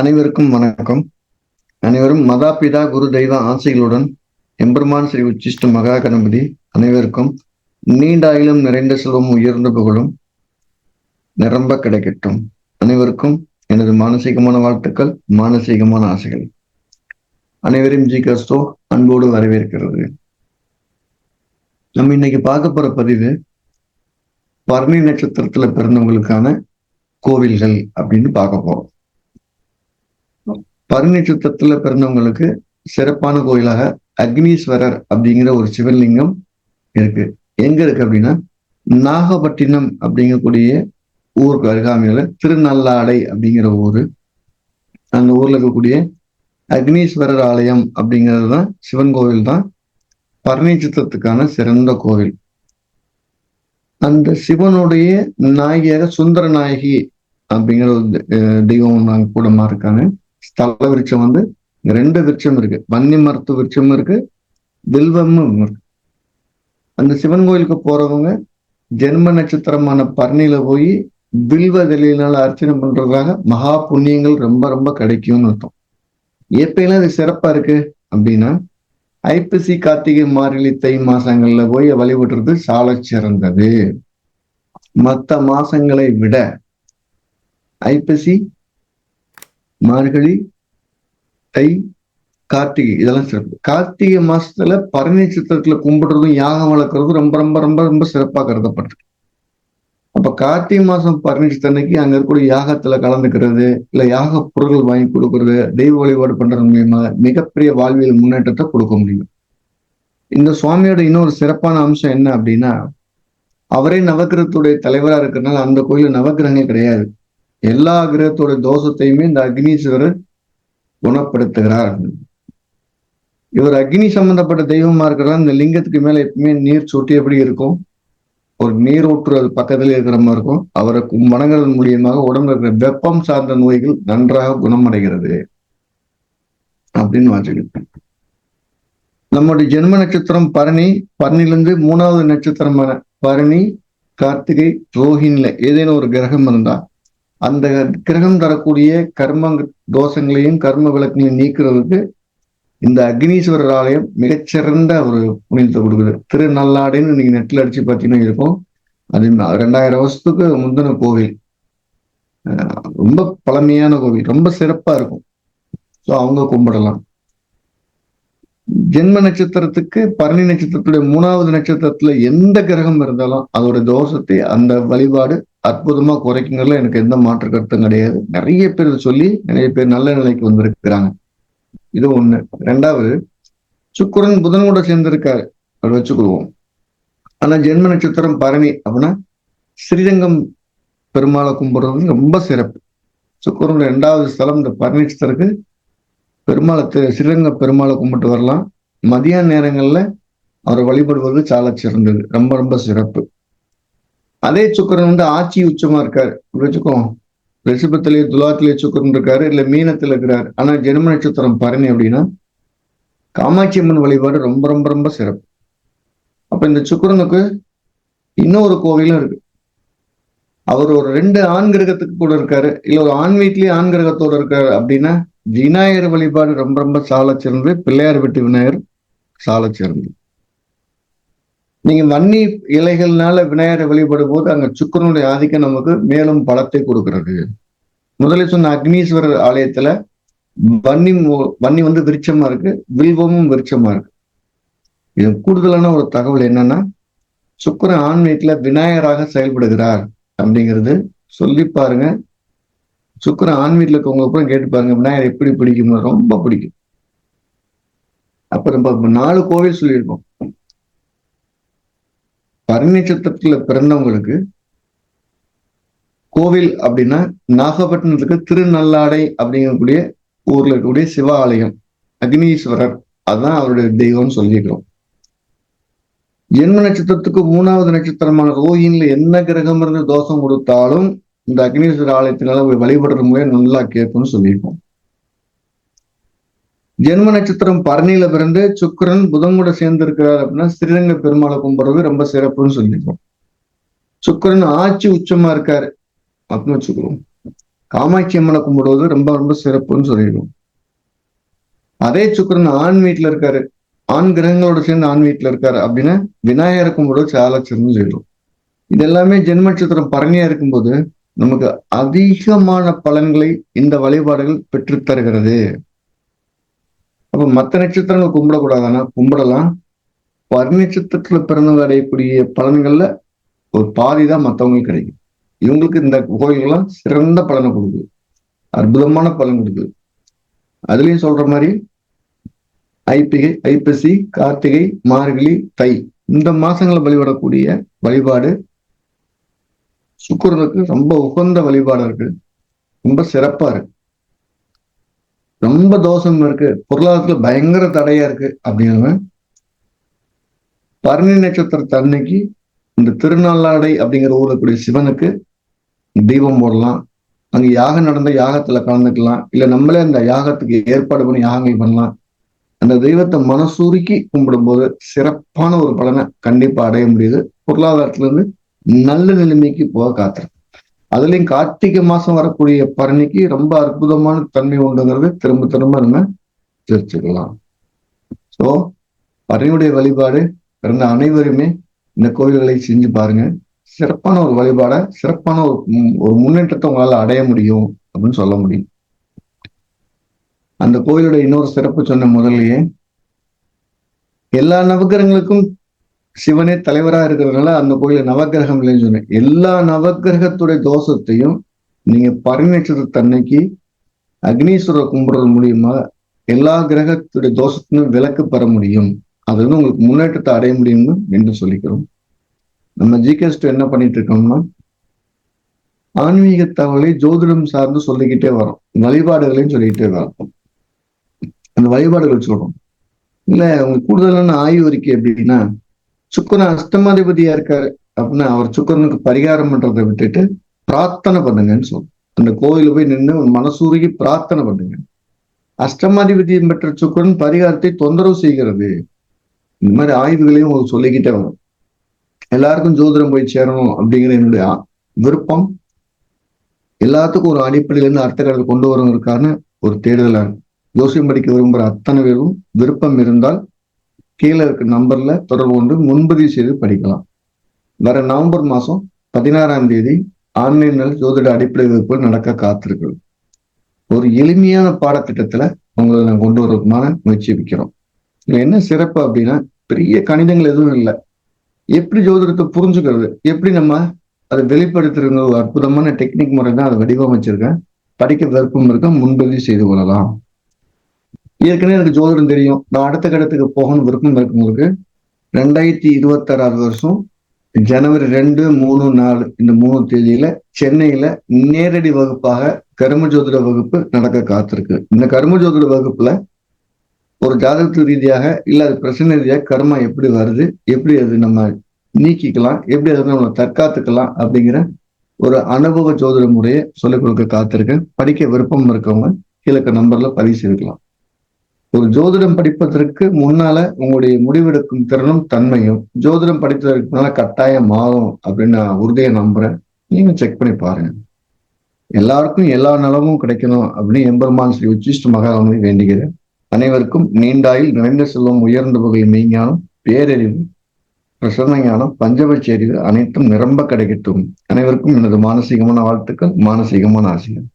அனைவருக்கும் வணக்கம். அனைவரும் மதாபிதா குரு தெய்வ ஆசைகளுடன் எம்பெருமான் ஸ்ரீ உச்சிஷ்ட மகா கணபதி அனைவருக்கும் நீண்டாயிலும் நிறைந்த செல்வம் உயர்ந்த புகழும் நிரம்ப கிடைக்கட்டும். அனைவருக்கும் எனது மானசீகமான வாழ்த்துக்கள் மானசீகமான ஆசைகள். அனைவரும் ஜி கஸ்தோ அன்போடு வரவேற்கிறது. நம்ம இன்னைக்கு பார்க்க போற பதிவு பரணி நட்சத்திரத்துல பிறந்தவங்களுக்கான கோவில்கள் அப்படின்னு பார்க்க போறோம். பருணி சுத்தத்துல பிறந்தவங்களுக்கு சிறப்பான கோயிலாக அக்னீஸ்வரர் அப்படிங்கிற ஒரு சிவலிங்கம் இருக்கு. எங்க இருக்கு அப்படின்னா நாகப்பட்டினம் அப்படிங்கக்கூடிய ஊருக்கு அருகாமையில திருநல்லாடை அப்படிங்கிற ஊரு. அந்த ஊர்ல இருக்கக்கூடிய அக்னீஸ்வரர் ஆலயம் அப்படிங்கிறது தான் சிவன் கோவில் தான் பரணி சிறந்த கோவில் அந்த சிவனுடைய நாயகியாக சுந்தர நாயகி அப்படிங்கிற ஒரு தெய்வம் நாங்கள் கூடமா இருக்காங்க. ஸ்தல விருட்சம் வந்து ரெண்டு விருட்சம் இருக்கு. வன்னி மருத்துவ விருட்சமும் இருக்கு வில்வமும் இருக்கு. அந்த சிவன் கோயிலுக்கு போறவங்க ஜென்ம நட்சத்திரமான பர்ணியில போய் வில்வ தெளியினால அர்ச்சனை பண்றதுக்காக மகா புண்ணியங்கள் ரொம்ப ரொம்ப கிடைக்கும்னு அர்த்தம். எப்பயெல்லாம் இது சிறப்பா இருக்கு அப்படின்னா ஐப்பசி கார்த்திகை மாறிலி தை மாசங்கள்ல போய் வழிபடுறது சால சிறந்தது. மற்ற மாசங்களை விட ஐப்பசி மார்கழி தை கார்த்திகை இதெல்லாம் சிறப்பு. கார்த்திகை மாசத்துல பரணி சித்திரத்துல கும்பிடுறதும் யாகம் வளர்க்கறதும் ரொம்ப ரொம்ப ரொம்ப ரொம்ப சிறப்பா கருதப்படுது அப்ப கார்த்திகை மாசம் பரணிச்சத்தன்னைக்கு அங்க இருக்கக்கூடிய யாகத்துல கலந்துக்கிறது இல்ல யாக பொருட்கள் வாங்கி கொடுக்கறது தெய்வ வழிபாடு பண்றது மூலியமா மிகப்பெரிய வாழ்வியல் முன்னேற்றத்தை கொடுக்க முடியும். இந்த சுவாமியோட இன்னொரு சிறப்பான அம்சம் என்ன அப்படின்னா அவரே நவகிரகத்துடைய தலைவரா இருக்கிறதுனால அந்த கோயில நவகிரகங்கள் கிடையாது. எல்லா கிரகத்தோட தோஷத்தையுமே இந்த அக்னீஸ்வரர் குணப்படுத்துகிறார். இவர் அக்னி சம்பந்தப்பட்ட தெய்வமா இருக்கிறதா இந்த லிங்கத்துக்கு மேல எப்பவுமே நீர் சொட்டி எப்படி இருக்கும்? ஒரு நீரூற்று அது பக்கத்துல இருக்கிற மாதிரி இருக்கும். அவரை வணங்குறது மூலியமாக உடம்புல இருக்கிற வெப்பம் சார்ந்த நோய்கள் நன்றாக குணமடைகிறது. அப்படின்னு வாசிக்கிட்டேன் நம்முடைய ஜென்ம நட்சத்திரம் பரணி பரணிலிருந்து மூணாவது நட்சத்திரமான பரணி கார்த்திகை ரோஹின்ல ஏதேனும் ஒரு கிரகம் இருந்தா அந்த கிரகம் தரக்கூடிய கர்ம தோஷங்களையும் கர்ம விளக்கங்களையும் நீக்கிறதுக்கு இந்த அக்னீஸ்வரர் ஆலயம் மிகச்சிறந்த ஒரு புனிதத்தை கொடுக்குது. திருநல்லாடுன்னு நீங்க நெட்ல அடிச்சு பார்த்தீங்கன்னா இருக்கும். அது ரெண்டாயிரம் வருஷத்துக்கு முந்தின கோவில். ரொம்ப பழமையான கோவில் ரொம்ப சிறப்பா இருக்கும். ஸோ அவங்க கும்பிடலாம். ஜென்ம நட்சத்திரத்துக்கு பரணி நட்சத்திரத்துடைய மூணாவது நட்சத்திரத்துல எந்த கிரகம் இருந்தாலும் அதோட தோஷத்தை அந்த வழிபாடு அற்புதமா குறைக்குங்கிறதுல எனக்கு எந்த மாற்று கருத்தும் கிடையாது. நிறைய பேர் சொல்லி நிறைய பேர் நல்ல நிலைக்கு வந்திருக்கிறாங்க. இது ஒண்ணு. ரெண்டாவது சுக்கரன் புதன் கூட சேர்ந்திருக்காரு. அப்படி வச்சுக்கொள்வோம். ஆனா ஜென்ம நட்சத்திரம் பரணி அப்படின்னா ஸ்ரீரங்கம் பெருமாளை கும்பிடுறது ரொம்ப சிறப்பு. சுக்கரனுடைய ரெண்டாவது ஸ்தலம் இந்த பரணி நட்சத்திரத்துக்கு பெருமாளை ஸ்ரீரங்க பெருமாளை கும்பிட்டு வரலாம். மதிய நேரங்கள்ல அவரை வழிபடுவது சால சிறந்தது ரொம்ப ரொம்ப சிறப்பு. அதே சுக்கரன் வந்து ஆட்சி உச்சமா இருக்காரு. வச்சுக்கோ ரிஷபத்திலேயே துலாத்திலேயே சுக்கரன் இருக்காரு இல்ல மீனத்துல இருக்கிறாரு. ஆனா ஜென்ம நட்சத்திரம் பரணி அப்படின்னா காமாட்சி அம்மன் வழிபாடு ரொம்ப ரொம்ப ரொம்ப சிறப்பு. அப்ப இந்த சுக்கரனுக்கு இன்னொரு கோவிலும் இருக்கு. அவர் ஒரு ரெண்டு ஆண் கிரகத்துக்கு கூட இருக்காரு. இல்ல ஒரு ஆண் வீட்லயே ஆண் கிரகத்தோட இருக்காரு அப்படின்னா விநாயகர் வழிபாடு ரொம்ப ரொம்ப சால சிறந்து பிள்ளையார் வெட்டி விநாயகர் சால சிறந்து நீங்க வன்னி இலைகள்னால விநாயகரை வழிபடும் போது அங்க சுக்கரனுடைய ஆதிக்கம் நமக்கு மேலும் பலத்தை கொடுக்கிறது. முதலில் சொன்ன அக்னீஸ்வரர் ஆலயத்துல வன்னி வன்னி வந்து விருட்சமா இருக்கு வில்வமும் விருட்சமா இருக்கு. இது கூடுதலான ஒரு தகவல் என்னன்னா சுக்கரன் ஆன்மீகத்துல விநாயகராக செயல்படுகிறார் அப்படிங்கிறது சொல்லி பாருங்க. சுக்கரன் ஆன்மீகத்துல இருக்கவங்க அப்புறம் கேட்டு பாருங்க விநாயகர் எப்படி பிடிக்கும் ரொம்ப பிடிக்கும். அப்ப நம்ம நாலு கோவில் சொல்லியிருக்கோம். பரநட்சத்திரத்துல பிறந்தவங்களுக்கு கோவில் அப்படின்னா நாகப்பட்டினத்துக்கு திருநள்ளாடை அப்படிங்கக்கூடிய ஊர்ல இருக்கக்கூடிய சிவ ஆலயம் அக்னீஸ்வரர் அதுதான் அவருடைய தெய்வம்னு சொல்லிக்கிறோம். ஜென்ம நட்சத்திரத்துக்கு மூணாவது நட்சத்திரமான ரோஹின்ல என்ன கிரகம் இருந்து தோஷம் கொடுத்தாலும் இந்த அக்னீஸ்வரர் ஆலயத்தினால வழிபடுற முறை நல்லா கேட்கும்னு சொல்லியிருக்கோம். ஜென்ம நட்சத்திரம் பரணியில பிறந்து சுக்கரன் புதன் கூட சேர்ந்து இருக்கிறார் அப்படின்னா ஸ்ரீரங்க பெருமாளை கும்பிடுறது ரொம்ப சிறப்புன்னு சொல்லியிருக்கோம் சுக்கரன் ஆட்சி உச்சமா இருக்காரு அப்படின்னு வச்சுக்கிறோம். காமாட்சி அம்மனை கும்பிடுவது ரொம்ப ரொம்ப சிறப்புன்னு சொல்லிடுவோம் அதே சுக்கரன் ஆண் வீட்டுல இருக்காரு. ஆண் கிரகங்களோட சேர்ந்து ஆண் வீட்டுல இருக்காரு அப்படின்னா விநாயகரை கும்பிடுவது சால சிறந்து சொல்லிடுவோம் இது எல்லாமே ஜென்ம நட்சத்திரம் பரணியா இருக்கும்போது நமக்கு அதிகமான பலன்களை இந்த வழிபாடுகள் பெற்று தருகிறது. அப்ப மற்ற நட்சத்திரங்கள் கும்பிடக்கூடாதானா? கும்பிடலாம். பரி நட்சத்திரத்துல பிறந்தவங்க அடையக்கூடிய பலன்கள்ல ஒரு பாதி தான் மற்றவங்களுக்கு கிடைக்கும். இவங்களுக்கு இந்த கோயில்கள்லாம் சிறந்த பலனை கொடுக்குது. அற்புதமான பலன் கொடுக்குது. அதுலயும் சொல்ற மாதிரி ஐப்பிகை ஐப்பசி கார்த்திகை மார்கழி தை இந்த மாசங்களை வழிபடக்கூடிய வழிபாடு சுக்கரனுக்கு ரொம்ப உகந்த வழிபாடு இருக்கு. ரொம்ப சிறப்பா இருக்கு. ரொம்ப தோஷம் இருக்கு. பொருளாதாரத்துல பயங்கர தடையா இருக்கு அப்படிங்கிறவன் பரணி நட்சத்திர தன்னைக்கு இந்த திருநள்ளாடை அப்படிங்கிற ஊர்ல கூடிய சிவனுக்கு தீபம் போடலாம். அங்க யாகம் நடந்த யாகத்துல கலந்துக்கலாம். இல்ல நம்மளே அந்த யாகத்துக்கு ஏற்பாடு பண்ணி யாகங்கள் பண்ணலாம். அந்த தெய்வத்தை மனசூருக்கி கும்பிடும்போது சிறப்பான ஒரு பலனை கண்டிப்பா அடைய முடியுது. பொருளாதாரத்துல இருந்து நல்ல நிலைமைக்கு போக காத்திருக்கு அதுலயும் கார்த்திகை மாசம் வரக்கூடிய பரணிக்கு ரொம்ப அற்புதமான தன்மை உண்டுங்கிறது திரும்ப திரும்ப நம்ம தெரிச்சுக்கலாம் சோ பரணியுடைய வழிபாடு பிறந்த அனைவருமே இந்த கோயில்களை செஞ்சு பாருங்க. சிறப்பான ஒரு வழிபாட சிறப்பான ஒரு ஒரு முன்னேற்றத்தை உங்களால அடைய முடியும் அப்படின்னு சொல்ல முடியும். அந்த கோயிலுடைய இன்னொரு சிறப்பு சொன்ன முதல்லயே எல்லா நவகிரகங்களுக்கும் சிவனே தலைவரா இருக்கிறதுனால அந்த கோயில நவகிரகம் இல்லைன்னு சொன்னேன். எல்லா நவகிரகத்துடைய தோஷத்தையும் நீங்க பரிநட்சத்திரத்தன்னைக்கு அக்னீஸ்வரர் கும்பிடுறது மூலியமா எல்லா கிரகத்துடைய தோஷத்தையும் விலக்கு பெற முடியும். அது வந்து உங்களுக்கு முன்னேற்றத்தை அடைய முடியும்னு என்று சொல்லிக்கிறோம். நம்ம ஜிகேஸ்ட் என்ன பண்ணிட்டு இருக்கோம்னா ஆன்மீக தகவலை ஜோதிடம் சார்ந்து சொல்லிக்கிட்டே வரோம். வழிபாடுகளையும் சொல்லிக்கிட்டே வரோம். அந்த வழிபாடுகள் சொல்றோம். இல்ல உங்களுக்கு கூடுதலான ஆய்வு அறிக்கை எப்படின்னா சுக்கரன் அஷ்டமாதிபதியா இருக்காரு அப்படின்னா அவர் சுக்கரனுக்கு பரிகாரம் பண்றதை விட்டுட்டு பிரார்த்தனை பண்ணுங்கன்னு சொல்றோம் அந்த கோயில போய் நின்று மனசூருகி பிரார்த்தனை பண்ணுங்க. அஷ்டமாதிபதியம் பெற்ற சுக்கரன் பரிகாரத்தை தொந்தரவு செய்கிறது. இந்த மாதிரி ஆய்வுகளையும் சொல்லிக்கிட்டே வரும். எல்லாருக்கும் ஜோதிடம் போய் சேரணும் அப்படிங்கிற என்னுடைய விருப்பம். எல்லாத்துக்கும் ஒரு அடிப்படையில இருந்து அர்த்தங்களை கொண்டு வருவதற்கான ஒரு தேடுதலா ஜோசியம் படிக்க விரும்புகிற அத்தனை பேரும் விருப்பம் இருந்தால் கீழே இருக்க நம்பர்ல தொடர்பு கொண்டு முன்பதிவு செய்து படிக்கலாம். வர நவம்பர் மாசம் பதினாறாம் தேதி ஆன்லைனில் ஜோதிட அடிப்படை வகுப்பு நடக்க காத்திருக்கு ஒரு எளிமையான பாடத்திட்டத்துல உங்களை நான் கொண்டு வரதுமான முயற்சி வைக்கிறோம் இதுல என்ன சிறப்பு அப்படின்னா பெரிய கணிதங்கள் எதுவும் இல்லை. எப்படி ஜோதிடத்தை புரிஞ்சுக்கிறது? எப்படி நம்ம அதை வெளிப்படுத்துறது ஒரு அற்புதமான டெக்னிக் முறை தான் அதை வடிவமைச்சிருக்கேன். படிக்க விருப்பம் இருக்க? முன்பதிவு செய்து கொள்ளலாம். ஏற்கனவே எனக்கு ஜோதிடம் தெரியும். நான் அடுத்த கட்டத்துக்கு போகணும் விருப்பம் இருக்கவங்களுக்கு ரெண்டாயிரத்தி இருபத்தி ஆறாவது வருஷம் ஜனவரி ரெண்டு மூணு நாலு இந்த மூணு தேதியில சென்னையில நேரடி வகுப்பாக கரும ஜோதிட வகுப்பு நடக்க காத்திருக்கு. இந்த கரும ஜோதிட வகுப்புல ஒரு ஜாதகத்து ரீதியாக இல்ல அது பிரச்சனை ரீதியாக கர்மா எப்படி வருது எப்படி அது நம்ம நீக்கிக்கலாம் எப்படி அதை நம்ம தற்காத்துக்கலாம் அப்படிங்கிற ஒரு அனுபவ ஜோதிட முறையை சொல்லிக் கொடுக்க காத்திருக்கேன். படிக்க விருப்பம் இருக்கவங்க கீழே நம்பர்ல பதிவு செய்துக்கலாம். ஒரு ஜோதிடம் படிப்பதற்கு முன்னால உங்களுடைய முடிவெடுக்கும் திறனும் தன்மையும் ஜோதிடம் படித்ததற்கு முன்னால கட்டாயம் மாறும் அப்படின்னு நான் உறுதியை நம்புறேன். நீங்க செக் பண்ணி பாருங்க. எல்லாருக்கும் எல்லா நலமும் கிடைக்கணும் அப்படின்னு எம்பெருமான் ஸ்ரீ உச்சிஷ்ட மகாராமனை வேண்டுகிறேன். அனைவருக்கும் நீண்டாயில் நிறைந்த செல்வம் உயர்ந்த வகையில் மெய்ஞானம் பேரறிவு பிரசன்ன ஞானம் பஞ்சபட்ச அறிவு அனைத்தும் நிரம்ப கிடைக்கட்டும். அனைவருக்கும் எனது மானசீகமான வாழ்த்துக்கள் மானசீகமான ஆசைகள்.